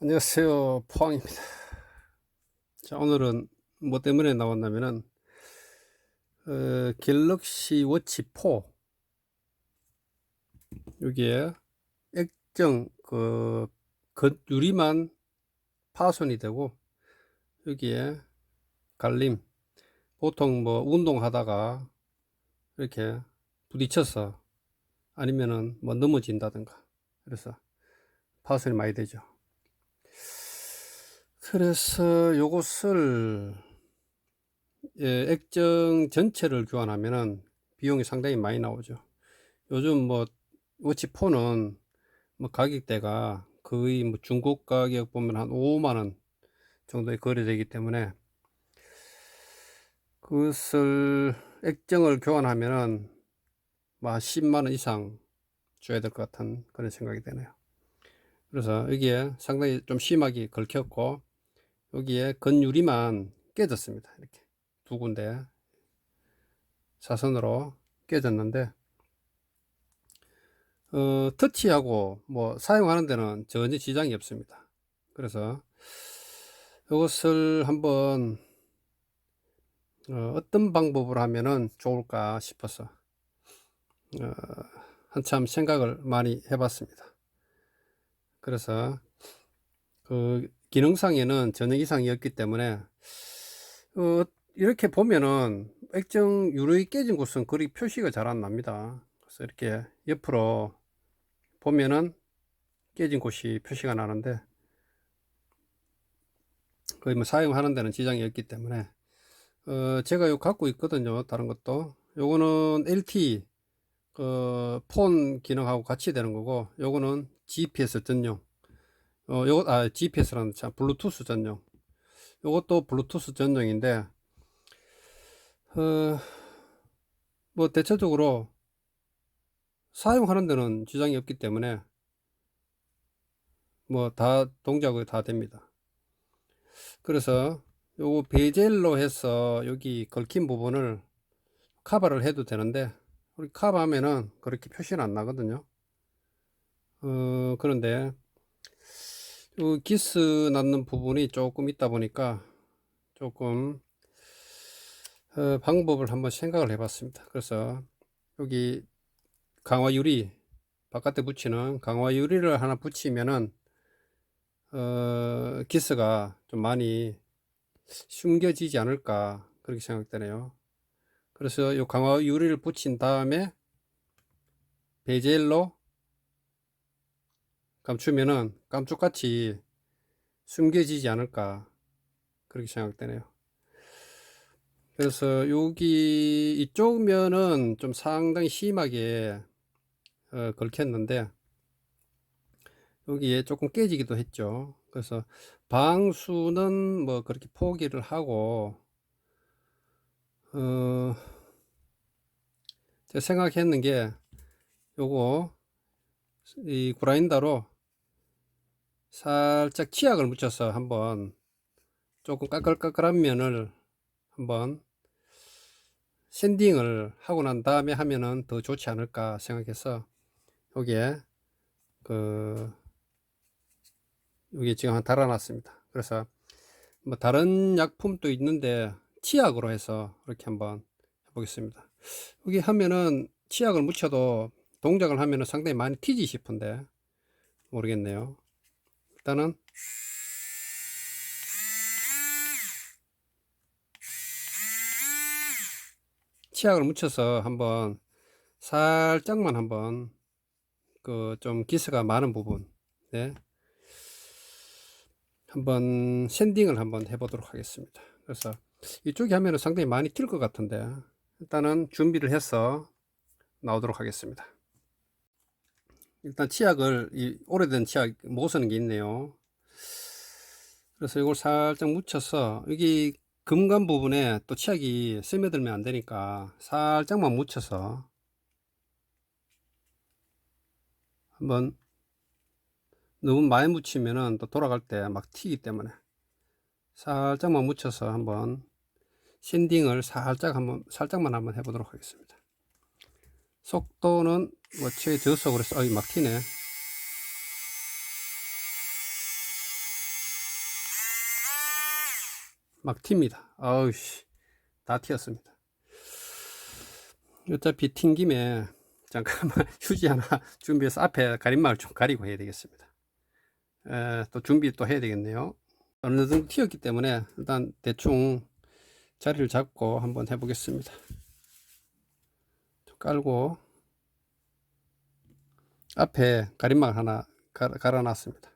안녕하세요. 포항입니다. 자, 오늘은 뭐 때문에 나왔냐면은, 어, 갤럭시 워치 4. 여기에 액정, 그, 겉유리만 파손이 되고, 여기에 갈림. 보통 뭐 운동하다가 이렇게 부딪혀서 아니면은 뭐 넘어진다든가. 그래서 파손이 많이 되죠. 그래서 요것을 예, 액정 전체를 교환하면은 비용이 상당히 많이 나오죠. 요즘 뭐 워치4는 뭐 가격대가 거의 뭐 중국 가격 보면 한 5만 원 정도에 거래되기 때문에 그것을 액정을 교환하면은 뭐 10만 원 이상 줘야 될 것 같은 그런 생각이 되네요. 그래서 여기에 상당히 좀 심하게 긁혔고 여기에 건유리만 깨졌습니다. 이렇게 두 군데 사선으로 깨졌는데 어, 터치하고 뭐 사용하는 데는 전혀 지장이 없습니다. 그래서 이것을 한번 어, 떤 방법으로 하면은 좋을까 싶어서 어, 한참 생각을 많이 해봤습니다. 그래서 그 기능상에는 전혀 이상이 없기 때문에 어, 이렇게 보면은 액정 유리 깨진 곳은 그리 표시가 잘 안 납니다. 그래서 이렇게 옆으로 보면은 깨진 곳이 표시가 나는데 거의 뭐 사용하는 데는 지장이 없기 때문에 어, 제가 요 갖고 있거든요. 다른 것도 요거는 LT 그폰 기능하고 같이 되는 거고 요거는 GPS 전용 어, 요거, 아, GPS라는 참, 블루투스 전용. 요것도 블루투스 전용인데, 어, 뭐, 대체적으로 사용하는 데는 지장이 없기 때문에, 뭐, 다, 동작이 다 됩니다. 그래서, 요거 베젤로 해서 여기 걸킨 부분을 카바를 해도 되는데, 우리 카바 하면은 그렇게 표시는 안 나거든요. 어, 그런데, 그 기스 낳는 부분이 조금 있다 보니까 조금 어, 방법을 한번 생각을 해봤습니다. 그래서 여기 강화 유리 바깥에 붙이는 강화 유리를 하나 붙이면은 어, 기스가 좀 많이 숨겨지지 않을까 그렇게 생각되네요. 그래서 이 강화 유리를 붙인 다음에 베젤로 감추면은 깜짝같이 숨겨지지 않을까 그렇게 생각되네요. 그래서 여기 이쪽 면은 좀 상당히 심하게 어, 걸켰는데 여기에 조금 깨지기도 했죠. 그래서 방수는 뭐 그렇게 포기를 하고 어, 제가 생각했는 게 요거 이 그라인더로 살짝 치약을 묻혀서 한번 조금 까끌까끌한 면을 한번 샌딩을 하고 난 다음에 하면은 더 좋지 않을까 생각해서 여기에 그 여기 지금 한 달아놨습니다. 그래서 뭐 다른 약품도 있는데 치약으로 해서 이렇게 한번 해보겠습니다. 여기 하면은 치약을 묻혀도 동작을 하면은 상당히 많이 튀지 싶은데 모르겠네요. 일단은 치약을 묻혀서 한번 살짝만 한번 그 좀 기스가 많은 부분 네. 한번 샌딩을 한번 해보도록 하겠습니다. 그래서 이쪽에 하면은 상당히 많이 튈 것 같은데 일단은 준비를 해서 나오도록 하겠습니다. 일단 치약을 이 오래된 치약 못 쓰는 게 있네요. 그래서 이걸 살짝 묻혀서 여기 금간 부분에 또 치약이 스며들면 안 되니까 살짝만 묻혀서 한번 너무 많이 묻히면은 또 돌아갈 때 막 튀기 때문에 살짝만 묻혀서 한번 샌딩을 살짝 한번 살짝만 한번 해보도록 하겠습니다. 속도는 뭐 최저속으로 해서 어이 막히네. 막 튑니다. 아우씨. 다 튀었습니다. 어차피 튄 김에 잠깐만 휴지 하나 준비해서 앞에 가림막을 좀 가리고 해야 되겠습니다. 에, 또 준비 또 해야 되겠네요. 어느 정도 튀었기 때문에 일단 대충 자리를 잡고 한번 해보겠습니다. 좀 깔고 앞에 가림막 하나 가, 갈아놨습니다.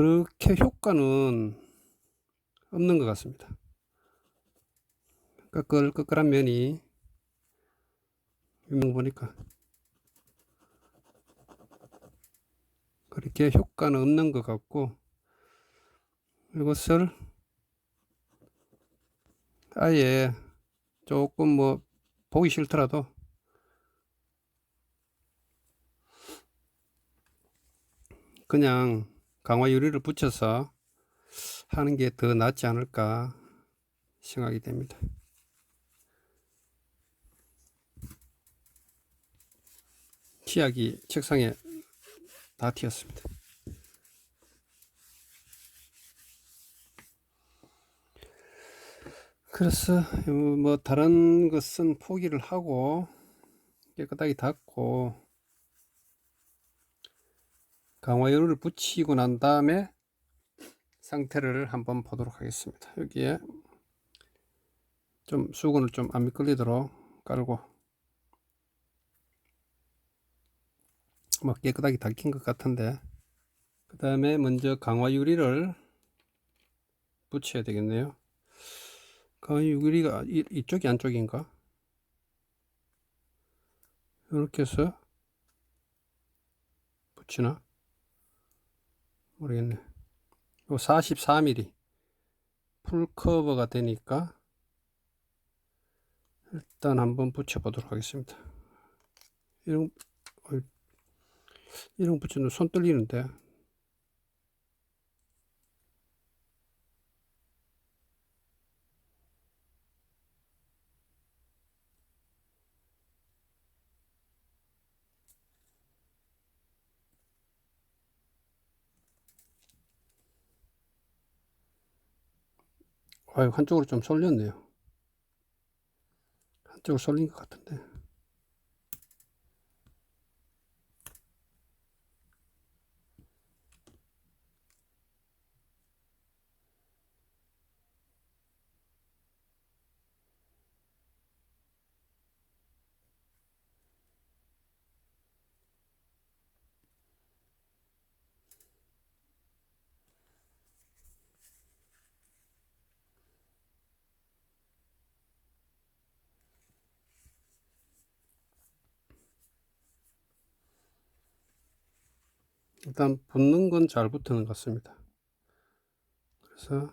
그렇게 효과는 없는 것 같습니다. 꺼끌꺼끌한 면이 유명 보니까 그렇게 효과는 없는 것 같고 이것을 아예 조금 뭐 보기 싫더라도 그냥 강화 유리를 붙여서 하는 게 더 낫지 않을까 생각이 됩니다. 치약이 책상에 다 튀었습니다. 그래서 뭐 다른 것은 포기를 하고 깨끗하게 닦고 강화유를 붙이고 난 다음에 상태를 한번 보도록 하겠습니다. 여기에 좀 수건을 좀 안 미끌리도록 깔고 뭐 깨끗하게 닦인 것 같은데 그 다음에 먼저 강화 유리를 붙여야 되겠네요. 강화 유리가 이, 이쪽이 안쪽인가? 이렇게 해서 붙이나 모르겠네. 요 44mm 풀 커버가 되니까 일단 한번 붙여 보도록 하겠습니다. 이런 이런 거 붙이면 손 떨리는데 아유 한쪽으로 좀 쏠렸네요. 한쪽으로 쏠린 것 같은데 일단 붙는 건 잘 붙는 것 같습니다. 그래서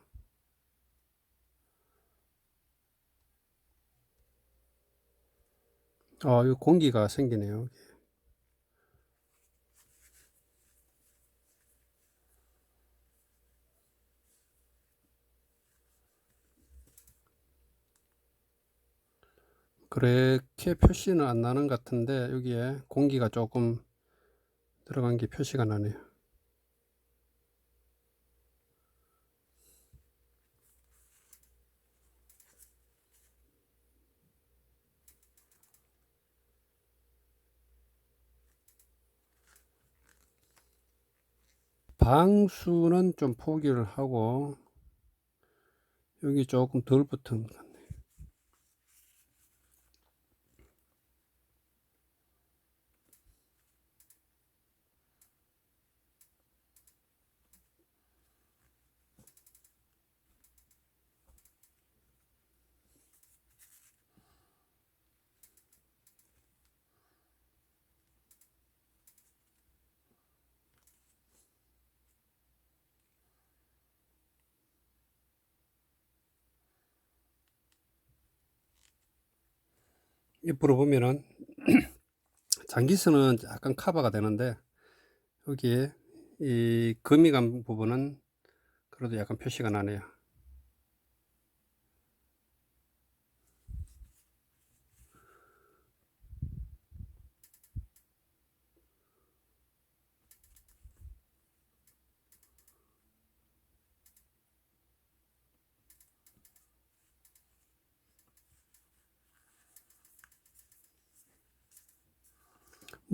아, 이 공기가 생기네요. 그렇게 표시는 안 나는 것 같은데 여기에 공기가 조금 들어간 게 표시가 나네요. 방수는 좀 포기를 하고 여기 조금 덜 붙은 옆으로 보면은 장기스는 약간 커버가 되는데 여기에 이간 부분은 그래도 약간 표시가 나네요.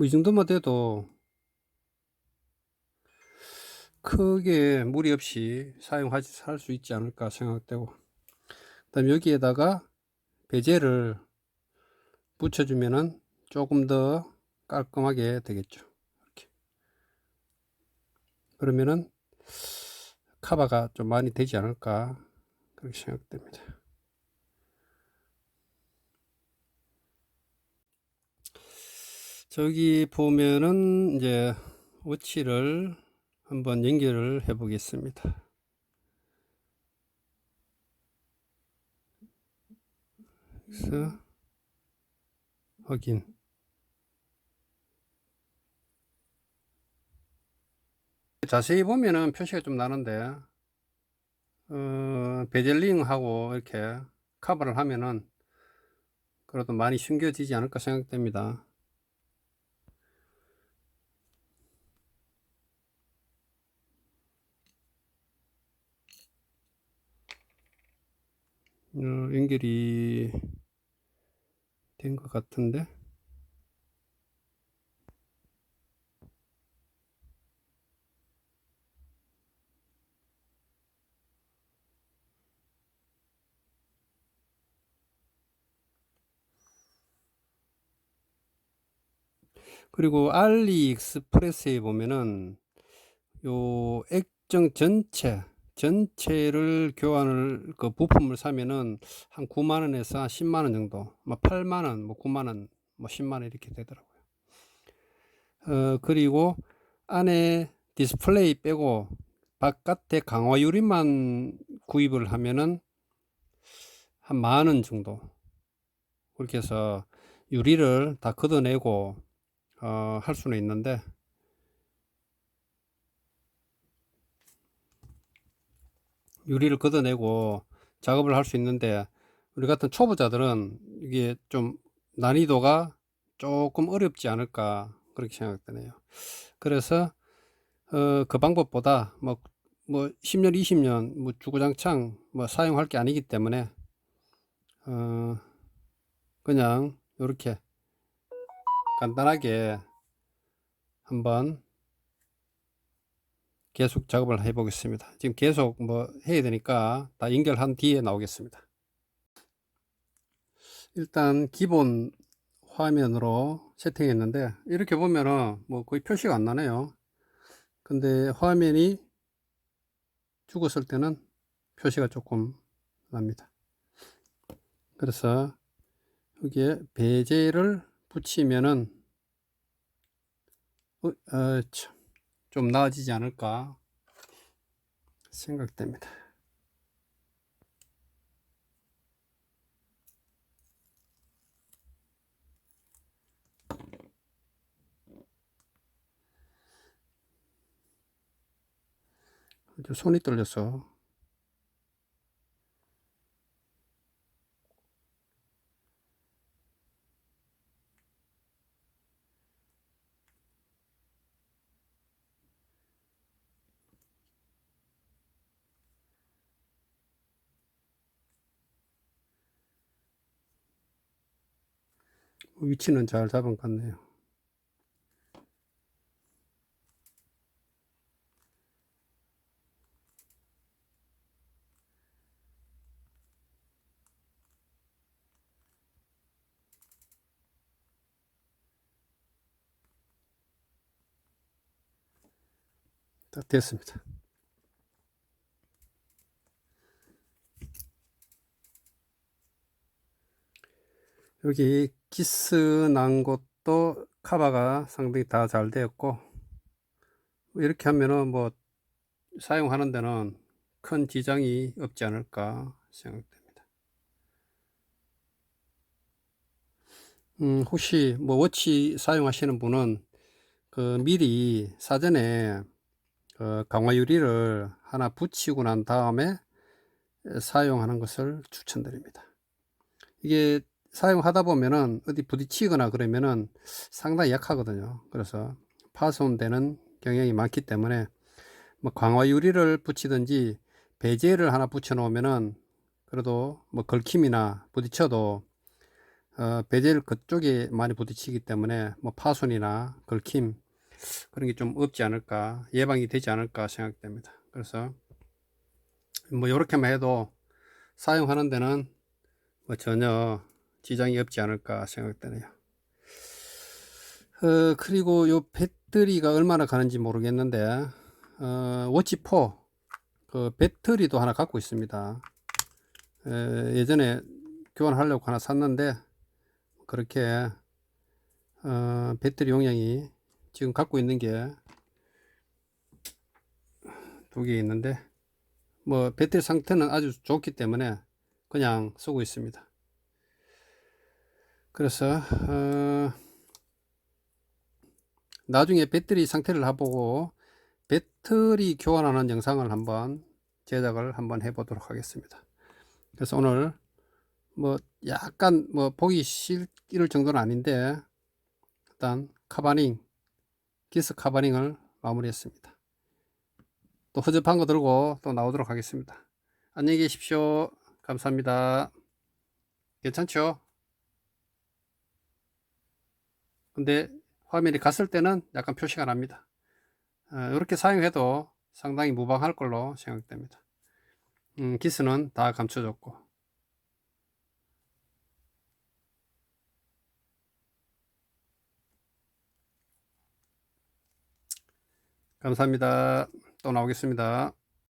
뭐 이 정도만 돼도 크게 무리 없이 사용하지 할 수 있지 않을까 생각되고 그다음 여기에다가 베젤을 붙여주면은 조금 더 깔끔하게 되겠죠. 이렇게. 그러면은 카바가 좀 많이 되지 않을까 그렇게 생각됩니다 저기 보면은 이제 오치를 한번 연결을 해 보겠습니다. 그래서 확인. 자세히 보면은 표시가 좀 나는데 어, 베젤링하고 이렇게 커버를 하면은 그래도 많이 숨겨지지 않을까 생각됩니다. 연결이 된 것 같은데? 그리고 알리익스프레스에 보면은 요 액정 전체 전체를 교환을 그 부품을 사면은 한 9만 원에서 한 10만 원 정도, 뭐 8만 원, 뭐 9만 원, 뭐 10만 원 이렇게 되더라고요. 어 그리고 안에 디스플레이 빼고 바깥에 강화 유리만 구입을 하면은 한 만 원 정도 그렇게 해서 유리를 다 걷어내고 어, 할 수는 있는데 유리를 걷어내고 작업을 할 수 있는데 우리 같은 초보자들은 이게 좀 난이도가 조금 어렵지 않을까 그렇게 생각되네요. 그래서 어, 그 방법보다 뭐, 뭐 10년, 20년 뭐 주구장창 뭐 사용할 게 아니기 때문에 어, 그냥 이렇게 간단하게 한번 계속 작업을 해 보겠습니다. 지금 계속 뭐 해야 되니까 다 연결한 뒤에 나오겠습니다. 일단 기본 화면으로 세팅했는데 이렇게 보면은 뭐 거의 표시가 안 나네요. 근데 화면이 죽었을 때는 표시가 조금 납니다. 그래서 여기에 배제를 붙이면은 어, 어, 참. 좀 나아지지 않을까 생각됩니다. 손이 떨려서 위치는 잘 잡은 것 같네요. 다 됐습니다. 여기 기스 난 것도 카바가 상당히 다 잘 되었고 이렇게 하면은 뭐 사용하는 데는 큰 지장이 없지 않을까 생각됩니다. 음, 혹시 뭐 워치 사용하시는 분은 그 미리 사전에 그 강화 유리를 하나 붙이고 난 다음에 사용하는 것을 추천드립니다. 이게 사용하다 보면은 어디 부딪히거나 그러면은 상당히 약하거든요. 그래서 파손되는 경향이 많기 때문에 뭐 강화 유리를 붙이든지 배제를 하나 붙여 놓으면은 그래도 뭐 걸킴이나 부딪혀도 어, 베젤 그쪽에 많이 부딪히기 때문에 뭐 파손이나 걸킴 그런 게 좀 없지 않을까 예방이 되지 않을까 생각됩니다. 그래서 뭐 이렇게만 해도 사용하는 데는 뭐 전혀 지장이 없지 않을까 생각되네요. 어, 그리고 요 배터리가 얼마나 가는지 모르겠는데 어, 워치4 그 배터리도 하나 갖고 있습니다. 에, 예전에 교환하려고 하나 샀는데 그렇게 어, 배터리 용량이 지금 갖고 있는 게 두 개 있는데 뭐 배터리 상태는 아주 좋기 때문에 그냥 쓰고 있습니다. 그래서 어, 나중에 배터리 상태를 해보고 배터리 교환하는 영상을 한번 제작을 한번 해보도록 하겠습니다. 그래서 오늘 뭐 약간 뭐 보기 싫을 정도는 아닌데 일단 카바닝 기스 카바닝을 마무리했습니다. 또 허접한 거 들고 또 나오도록 하겠습니다. 안녕히 계십시오. 감사합니다. 괜찮죠? 근데 화면이 갔을 때는 약간 표시가 납니다. 이렇게 사용해도 상당히 무방할 걸로 생각됩니다. 음, 기스는 다 감춰졌고 감사합니다. 또 나오겠습니다.